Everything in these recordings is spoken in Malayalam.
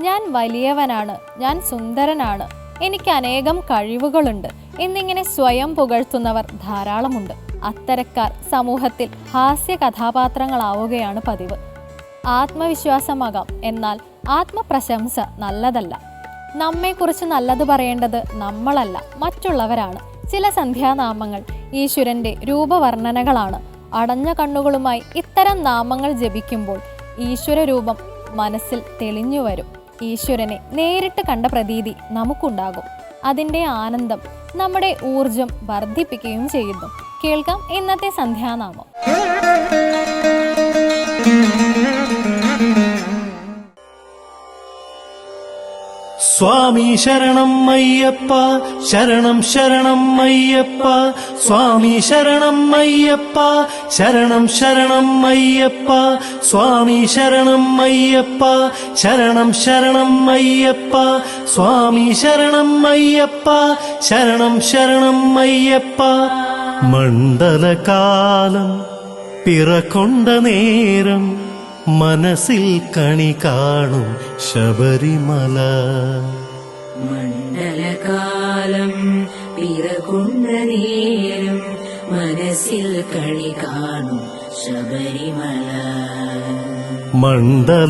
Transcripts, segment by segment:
ഞാൻ വലിയവനാണ് ഞാൻ സുന്ദരനാണ്. എനിക്ക് അനേകം കഴിവുകളുണ്ട്. എന്നിങ്ങനെ സ്വയം പുകഴ്ത്തുന്നവർ ധാരാളമുണ്ട്. അത്തരക്കാർ സമൂഹത്തിൽ ഹാസ്യ കഥാപാത്രങ്ങളാവുകയാണ് പതിവ്. ആത്മവിശ്വാസമാകാം എന്നാൽ ആത്മപ്രശംസ നല്ലതല്ല. നമ്മെക്കുറിച്ച് നല്ലത് പറയേണ്ടത് നമ്മളല്ല മറ്റുള്ളവരാണ്. ചില സന്ധ്യാനാമങ്ങൾ ഈശ്വരന്റെ രൂപവർണനകളാണ്. അടഞ്ഞ കണ്ണുകളുമായി ഇത്തരം നാമങ്ങൾ ജപിക്കുമ്പോൾ ഈശ്വര രൂപം മനസ്സിൽ തെളിഞ്ഞു വരും ഈശ്വരനെ നേരിട്ട് കണ്ട പ്രതീതി നമുക്കുണ്ടാകും. അതിന്റെ ആനന്ദം നമ്മുടെ ഊർജം വർദ്ധിപ്പിക്കുകയും ചെയ്യുന്നു. കേൾക്കാം ഇന്നത്തെ സന്ധ്യാനാമം. സ്വാമി ശരണം അയ്യപ്പ ശരണം ശരണം അയ്യപ്പ സ്വാമി ശരണം അയ്യപ്പ ശരണം ശരണം അയ്യപ്പ സ്വാമി ശരണം അയ്യപ്പ ശരണം ശരണം അയ്യപ്പ സ്വാമി ശരണം അയ്യപ്പ ശരണം ശരണം അയ്യപ്പ മണ്ഡലകാലം പിറക്കൊണ്ട നേരം മനസ്സിൽ കണി കാണും ശബരിമല. മണ്ഡലകാലം പിറകുണ്ട നേരം മനസ്സിൽ കണി കാണും ശബരിമല. മണ്ഡലകാലം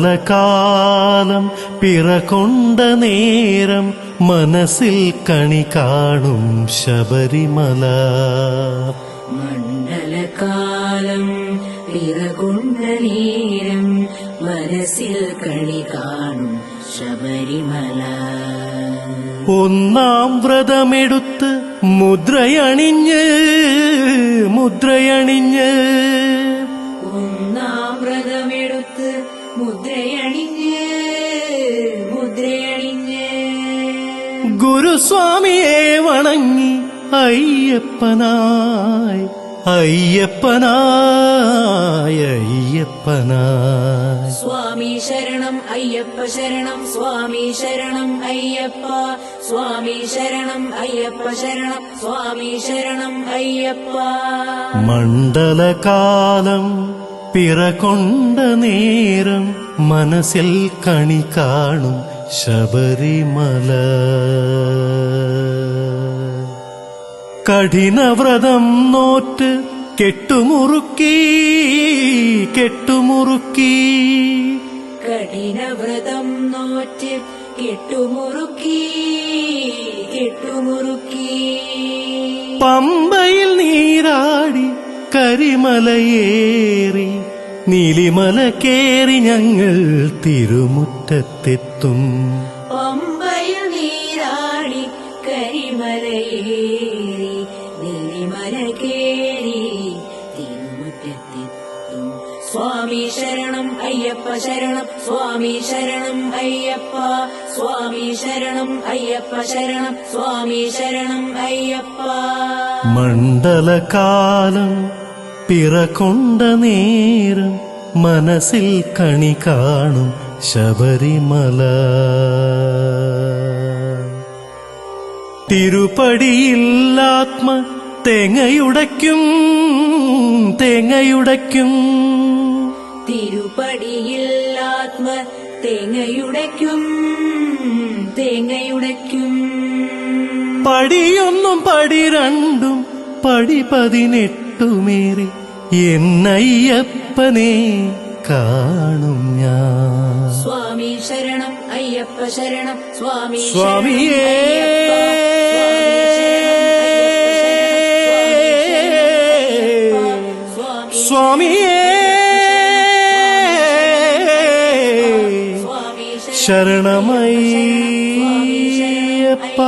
പിറകൊണ്ട നേരം മനസ്സിൽ കണി കാണും ശബരിമല. മണ്ഡലകാലം പിറകുണ്ട നേരം മനസ്സിൽ കണി കാണും ശബരിമല. ഒന്നാം വ്രതമെടുത്ത് മുദ്രയണിഞ്ഞ് മുദ്രയണിഞ്ഞ്. ഒന്നാം വ്രതമെടുത്ത് മുദ്രയണിഞ്ഞ് മുദ്രയണിഞ്ഞ്. ഗുരുസ്വാമിയെ വണങ്ങി അയ്യപ്പനായി അയ്യപ്പനായി അയ്യപ്പനായ. സ്വാമി ശരണം അയ്യപ്പ ശരണം സ്വാമി ശരണം അയ്യപ്പ. സ്വാമി ശരണം അയ്യപ്പ ശരണം സ്വാമി ശരണം അയ്യപ്പ. മണ്ഡലകാലം പിറകൊണ്ട നേരം മനസ്സിൽ കണി കാണും ശബരിമല. കഠിനവ്രതം നോറ്റ് കെട്ടുമുറുക്കി കെട്ടുമുറുക്കി. കഠിനവ്രതം നോറ്റ് കെട്ടുമുറുക്കി കെട്ടുമുറുക്കി. പമ്പയിൽ നീരാടി കരിമലയേറി നീലിമല കേറി ഞങ്ങൾ തിരുമുറ്റത്തെത്തും. ശരണം അയ്യപ്പ ശരണം. സ്വാമി ശരണം അയ്യപ്പ. സ്വാമി ശരണം അയ്യപ്പ ശരണം. സ്വാമി ശരണം അയ്യപ്പ. മണ്ഡലകാലം പിറകൊണ്ട നേരം മനസ്സിൽ കണി കാണും ശബരിമല. തിരുപ്പടിയില്ലാത്മ തേങ്ങയുടയ്ക്കും തേങ്ങയുടയ്ക്കും. തിരുപ്പടിയിൽ ആത്മ തേങ്ങയുടയ്ക്കും തേങ്ങയുടയ്ക്കും. പടിയൊന്നും പടി രണ്ടും പടി പതിനെട്ടുമേറി എന്നയ്യപ്പനെ കാണും ഞാൻ. സ്വാമി ശരണം അയ്യപ്പ ശരണം സ്വാമി സ്വാമിയേ. സ്വാമി ശരണമയ്യപ്പ